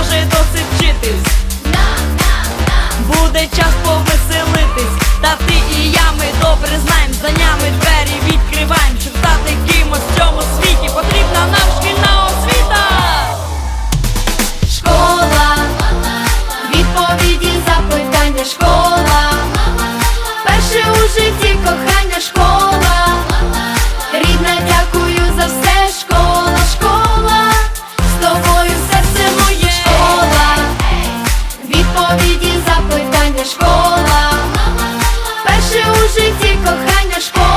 Вже може досить вчитись. Буде час повеселитись. Flashpoint.